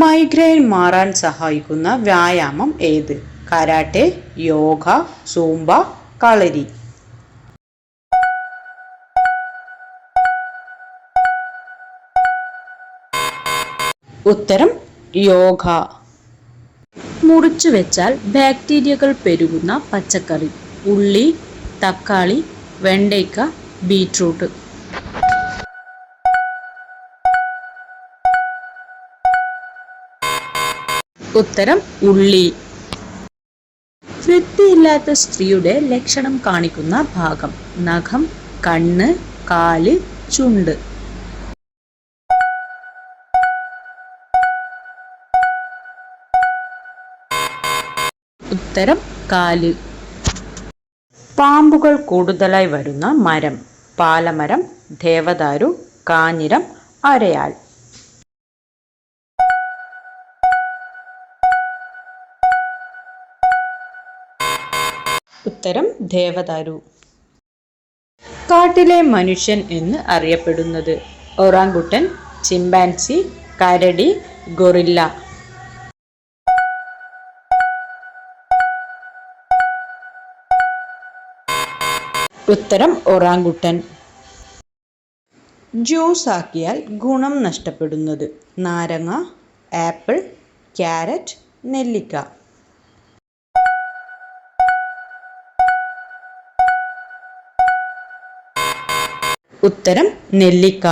Migraine മാറാൻ സഹായിക്കുന്ന വ്യായാമം ഏത്? Karate yoga zumba kalari. ഉത്തരം യോഗ. മുറിച്ചു വെച്ചാൽ ബാക്ടീരിയകൾ പെരുകുന്ന പച്ചക്കറി ഉള്ളി തക്കാളി വെണ്ടയ്ക്ക ബീട്രൂട്ട് ഉത്തരം ഉള്ളി. വൃത്തിയില്ലാത്ത സ്ത്രീയുടെ ലക്ഷണം കാണിക്കുന്ന ഭാഗം. നഖം കണ്ണ് കാൽ ചുണ്ട്. ഉത്തരം കാൽ. പാമ്പുകൾ കൂടുതലായി വരുന്ന മരം. പാലമരം ദേവദാരു കാഞ്ഞിരം അരയാൽ. ഉത്തരം ദേവദാരു. കാട്ടിലെ മനുഷ്യൻ എന്ന് അറിയപ്പെടുന്നത് ഒറാങ്കുട്ടൻ ചിമ്പാൻസി കരടി ഗൊറില്ല. ഉത്തരം ഒറാങ്കുട്ടൻ. ജ്യൂസ് ആക്കിയാൽ ഗുണം നഷ്ടപ്പെടുന്നത് നാരങ്ങ ആപ്പിൾ ക്യാരറ്റ് നെല്ലിക്ക. ഉത്തരം നെല്ലിക്ക.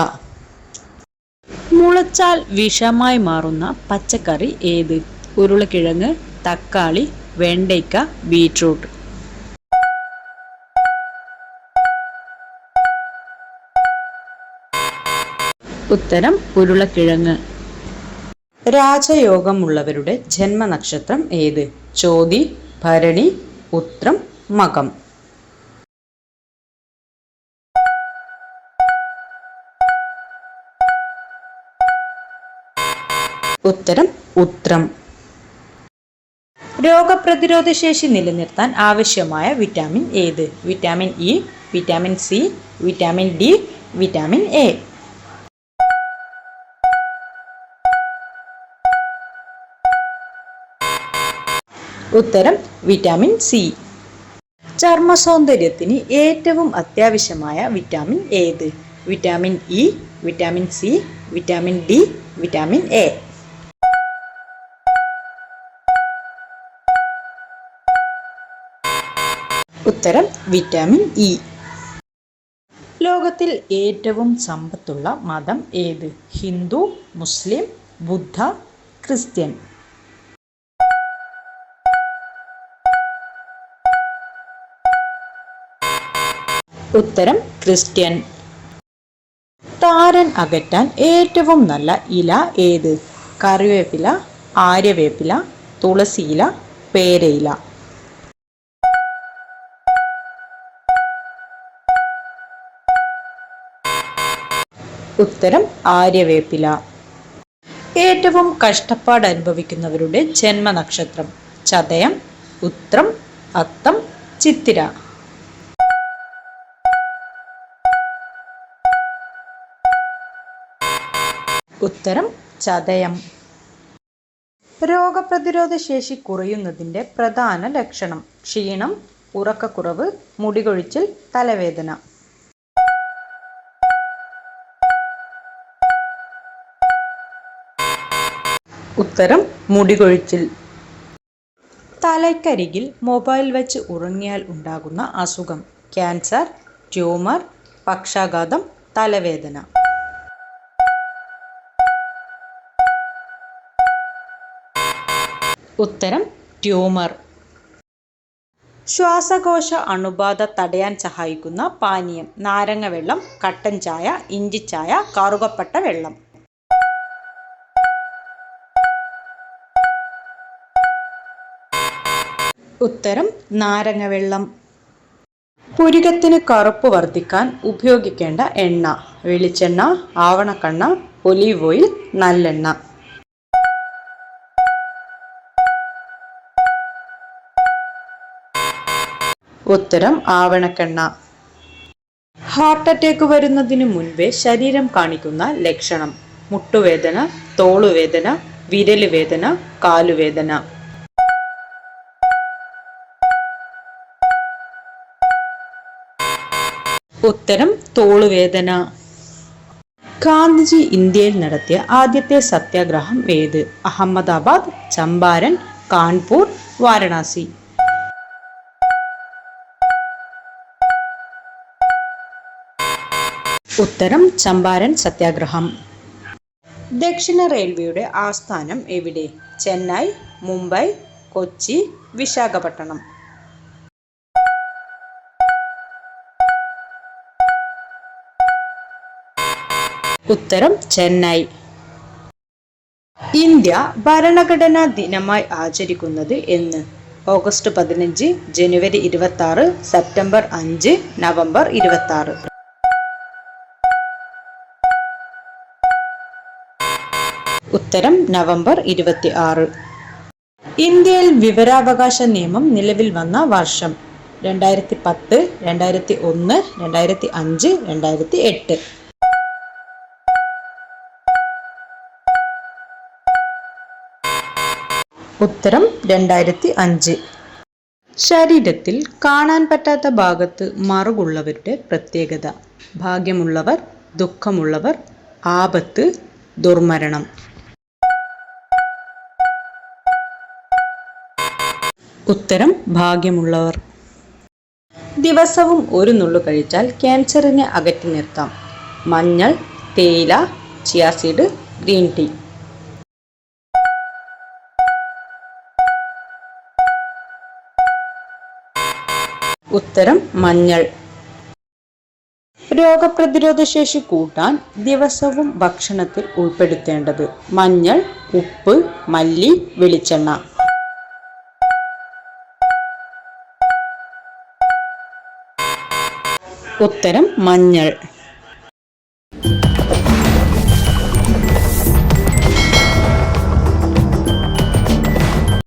മുളച്ചാൽ വിഷമായി മാറുന്ന പച്ചക്കറി ഏത്? ഉരുളക്കിഴങ്ങ് തക്കാളി വെണ്ടയ്ക്ക ബീട്രൂട്ട്. ഉത്തരം ഉരുളക്കിഴങ്ങ്. രാജയോഗമുള്ളവരുടെ ജന്മനക്ഷത്രം ഏത്? ചോതി ഭരണി ഉത്രം മകം. ഉത്തരം ഉത്രം. രോഗപ്രതിരോധ ശേഷി നിലനിർത്താൻ ആവശ്യമായ വിറ്റാമിൻ ഏത്? Vitamin E vitamin C vitamin D vitamin A. ഉത്തരം വിറ്റാമിൻ സി. ചർമ്മ സൗന്ദര്യത്തിന് ഏറ്റവും അത്യാവശ്യമായ വിറ്റാമിൻ ഏത്? Vitamin E vitamin C vitamin D vitamin A. ഉത്തരം വിറ്റാമിൻ ഇ ലോകത്തിൽ ഏറ്റവും സമ്പത്തുള്ള മതം ഏത്? Hindu Muslim Buddha Christian. ഉത്തരം ക്രിസ്ത്യൻ. താരൻ അകറ്റാൻ ഏറ്റവും നല്ല ഇല ഏത്? കറിവേപ്പില ആര്യവേപ്പില തുളസിയില പേരയില. ഉത്തരം ആര്യവേപ്പില. ഏറ്റവും കഷ്ടപ്പാട് അനുഭവിക്കുന്നവരുടെ ജന്മനക്ഷത്രം. ചതയം ഉത്രം അത്തം ചിത്തിര. ഉത്തരം ചതയം. രോഗപ്രതിരോധ ശേഷി കുറയുന്നതിന്റെ പ്രധാന ലക്ഷണം ക്ഷീണം ഉറക്കക്കുറവ് മുടികൊഴിച്ചിൽ തലവേദന. ഉത്തരം മുടികൊഴിച്ചിൽ. തലയ്ക്കരികിൽ മൊബൈൽ വെച്ച് ഉറങ്ങിയാൽ ഉണ്ടാകുന്ന അസുഖം. ക്യാൻസർ ട്യൂമർ പക്ഷാഘാതം തലവേദന. ഉത്തരം ട്യൂമർ. ശ്വാസകോശ അണുബാധ തടയാൻ സഹായിക്കുന്ന പാനീയം നാരങ്ങ വെള്ളം കട്ടൻ ചായ ഇഞ്ചിച്ചായ കറുകപ്പട്ട വെള്ളം. ഉത്തരം നാരങ്ങ വെള്ളം പുരികത്തിന് കറുപ്പ് വർദ്ധിക്കാൻ ഉപയോഗിക്കേണ്ട എണ്ണ. വെളിച്ചെണ്ണ ആവണക്കണ്ണ ഒലീവ് ഓയിൽ നല്ലെണ്ണ. ഉത്തരം ആവണക്കെണ്ണ. ഹാർട്ട് അറ്റാക്ക് വരുന്നതിന് മുൻപേ ശരീരം കാണിക്കുന്ന ലക്ഷണം. മുട്ടുവേദന തോളുവേദന വിരലുവേദന കാലുവേദന. ഉത്തരം തോളുവേദന. ഗാന്ധിജി ഇന്ത്യയിൽ നടത്തിയ ആദ്യത്തെ സത്യാഗ്രഹം ഏത്? അഹമ്മദാബാദ് ചമ്പാരൻ കാൺപൂർ വാരണാസി. ഉത്തരം ചമ്പാരൻ സത്യാഗ്രഹം. ദക്ഷിണ റെയിൽവേയുടെ ആസ്ഥാനം എവിടെ? ചെന്നൈ മുംബൈ കൊച്ചി വിശാഖപട്ടണം. ഉത്തരം ചെന്നൈ. ഇന്ത്യ ഭരണഘടനാ ദിനമായി ആചരിക്കുന്നത് എന്ന്. ഓഗസ്റ്റ് പതിനഞ്ച് ജനുവരി ഇരുപത്തി ആറ് സെപ്റ്റംബർ അഞ്ച് നവംബർ ഇരുപത്തി ആറ് ഉത്തരം നവംബർ ഇരുപത്തി ആറ് ഇന്ത്യയിൽ വിവരാവകാശ നിയമം നിലവിൽ വന്ന വർഷം. രണ്ടായിരത്തി പത്ത് രണ്ടായിരത്തി ഒന്ന് രണ്ടായിരത്തി അഞ്ച് രണ്ടായിരത്തി എട്ട്. ഉത്തരം രണ്ടായിരത്തി അഞ്ച്. ശരീരത്തിൽ കാണാൻ പറ്റാത്ത ഭാഗത്ത് മറുകുള്ളവരുടെ പ്രത്യേകത. ഭാഗ്യമുള്ളവർ ദുഃഖമുള്ളവർ ആപത്ത് ദുർമരണം. ഉത്തരം ഭാഗ്യമുള്ളവർ. ദിവസവും ഒരു നുള്ളു കഴിച്ചാൽ ക്യാൻസറിനെ അകറ്റി നിർത്താം. മഞ്ഞൾ തേയില ചിയാസീഡ് ഗ്രീൻ ടീ. ഉത്തരം മഞ്ഞൾ. രോഗപ്രതിരോധ ശേഷി കൂട്ടാൻ ദിവസവും ഭക്ഷണത്തിൽ ഉൾപ്പെടുത്തേണ്ടത് മഞ്ഞൾ ഉപ്പ് മല്ലി വെളിച്ചെണ്ണ. ഉത്തരം മഞ്ഞൾ.